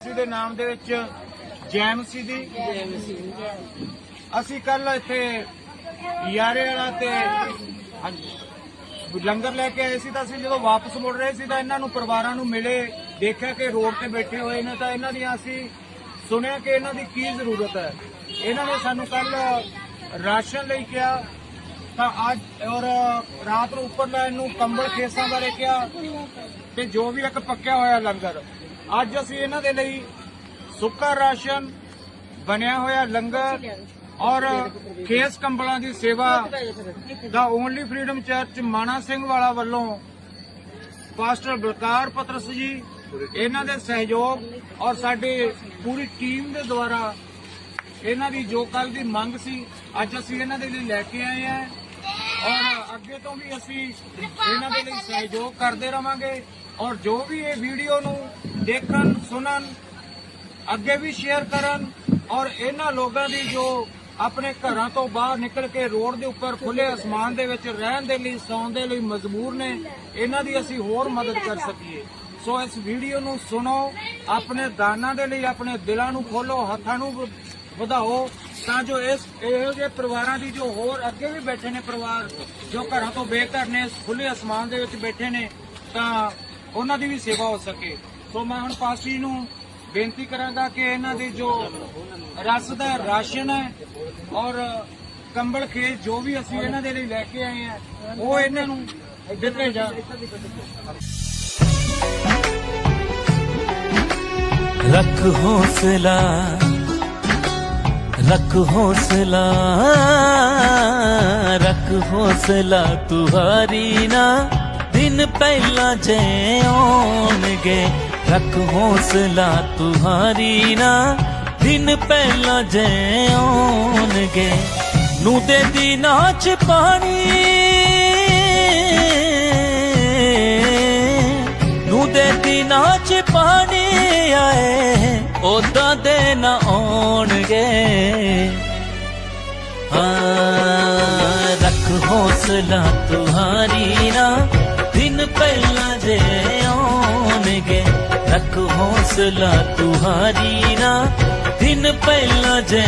ਜੀ ਦੇ ਨਾਮ ਦੇ ਵਿੱਚ ਜੈਮਸੀ ਦੀ। ਅਸੀਂ ਕੱਲ ਇੱਥੇ ਯਾਰੇ ਵਾਲਾ ਤੇ ਹਾਂਜੀ ਲੰਗਰ ਲੈ ਕੇ ਆਏ ਸੀ ਤਾਂ ਅਸੀਂ ਜਦੋਂ ਵਾਪਸ ਮੁੜ ਰਹੇ ਸੀ ਤਾਂ ਇਹਨਾਂ ਨੂੰ ਪਰਿਵਾਰਾਂ ਨੂੰ ਮਿਲੇ ਦੇਖਿਆ ਕਿ ਰੋਡ ਤੇ ਬੈਠੇ ਹੋਏ ਨੇ ਤਾਂ ਇਹਨਾਂ ਦੀਆਂ ਅਸੀਂ ਸੁਣਿਆ ਕਿ ਇਹਨਾਂ ਦੀ ਕੀ ਜ਼ਰੂਰਤ ਹੈ। ਇਹਨਾਂ ਨੇ ਸਾਨੂੰ ਕੱਲ ਰਾਸ਼ਨ ਲਈ ਕਿਹਾ ਤਾਂ ਅੱਜ ਔਰ ਰਾਤ ਨੂੰ ਉੱਪਰ ਲੈਣ ਨੂੰ ਕੰਬਲ ਖੇਸਾਂ ਬਾਰੇ ਕਿਹਾ ਤੇ ਜੋ ਵੀ ਇੱਕ ਪੱਕਿਆ ਹੋਇਆ ਲੰਗਰ ਅੱਜ ਅਸੀਂ ਇਹਨਾਂ ਦੇ ਲਈ ਸੁੱਕਾ ਰਾਸ਼ਨ, ਬਣਿਆ ਹੋਇਆ ਲੰਗਰ ਔਰ ਖੇਸ ਕੰਬਲਾਂ ਦੀ ਸੇਵਾ ਦਾ only freedom church Mana Singh Wala ਵੱਲੋਂ ਪਾਸਟਰ ਬਲਕਾਰ ਪਤਰਸ ਜੀ, ਇਹਨਾਂ ਦੇ ਸਹਿਯੋਗ ਔਰ ਸਾਡੇ ਪੂਰੀ ਟੀਮ ਦੇ ਦੁਆਰਾ ਇਹਨਾਂ ਦੀ ਜੋ ਕੱਲ ਦੀ ਮੰਗ ਸੀ, ਅੱਜ ਅਸੀਂ ਇਹਨਾਂ ਦੇ ਲਈ ਲੈ ਕੇ ਆਏ ਹਾਂ ਔਰ ਅੱਗੇ ਤੋਂ ਵੀ ਅਸੀਂ ਇਹਨਾਂ ਦੇ ਲਈ ਸਹਿਯੋਗ ਕਰਦੇ ਰਵਾਂਗੇ ਔਰ ਜੋ ਵੀ ਇਹ ਵੀਡੀਓ ਨੂੰ ਦੇਖਣ, ਸੁਣਨ, ਅੱਗੇ ਵੀ ਸ਼ੇਅਰ ਕਰਨ ਔਰ ਇਹਨਾਂ ਲੋਕਾਂ ਦੀ ਜੋ ਆਪਣੇ ਘਰਾਂ ਤੋਂ ਬਾਹਰ ਨਿਕਲ ਕੇ ਰੋਡ ਦੇ ਉੱਪਰ ਖੁੱਲੇ ਅਸਮਾਨ ਦੇ ਵਿੱਚ ਰਹਿਣ ਦੇ ਲਈ, ਸੌਣ ਦੇ ਲਈ ਮਜਬੂਰ ਨੇ, ਇਹਨਾਂ ਦੀ ਅਸੀਂ ਹੋਰ ਮਦਦ ਕਰ ਸਕੀਏ। ਸੋ ਇਸ ਵੀਡੀਓ ਨੂੰ ਸੁਣੋ, ਆਪਣੇ ਦਾਨਾਂ ਦੇ ਲਈ, ਆਪਣੇ ਦਿਲਾਂ ਨੂੰ ਖੋਲੋ ਹੱਥਾਂ ਨੂੰ ਵਧਾਓ, ਤਾਂ ਜੋ ਇਸ, ਇਹੋ ਜਿਹੇ ਪਰਿਵਾਰਾਂ ਦੀ ਜੋ ਹੋਰ ਅੱਗੇ ਵੀ ਬੈਠੇ ਨੇ ਪਰਿਵਾਰ, ਜੋ ਘਰਾਂ ਤੋਂ ਬੇਘਰ ਨੇ ਖੁੱਲੇ ਅਸਮਾਨ ਦੇ ਵਿੱਚ ਬੈਠੇ ਨੇ, ਤਾਂ ਉਹਨਾਂ ਦੀ ਵੀ ਸੇਵਾ ਹੋ ਸਕੇ। ਸੋ ਮੈਂ ਹੁਣ ਪਾਸਟਰੀ ਨੂੰ ਬੇਨਤੀ ਕਰਾਂਗਾ ਕਿ ਇਹਨਾਂ ਦੀ ਜੋ ਰਸ ਦਾ ਰਾਸ਼ਨ ਹੈ ਔਰ ਕੰਬਲ ਖੇਸ ਜੋ ਵੀ ਅਸੀਂ ਇਹਨਾਂ ਦੇ ਲਈ ਲੈ ਕੇ ਆਏ ਆ ਉਹ ਇਹਨਾਂ ਨੂੰ ਦਿੱਤੇ ਜਾ रख हौसला रख हौसला रख हौसला तुहारी ना दिन पहला जे आउणगे रख हौसला तुहारी ना दिन पहला जे आउणगे ਨੂੰ ਦੇ ਦਿਨਾਂ ਚ ਪਾਣੀ ਨੂੰ ਦੇ ਦਿਨਾਂ ਚ ਪਾਣੀ ਆਏ ਉਦਾਂ ਦੇ ਨਾ ਆਉਣਗੇ ਹਾਂ ਰੱਖ ਹੌਸਲਾ ਤੁਹਾਰੀ ਨਾ ਦਿਨ ਪਹਿਲਾਂ ਜੇ ਆਉਣਗੇ ਰੱਖ ਹੌਸਲਾ ਤੁਹਾਰੀ ਨਾ ਦਿਨ ਪਹਿਲਾਂ ਜੇ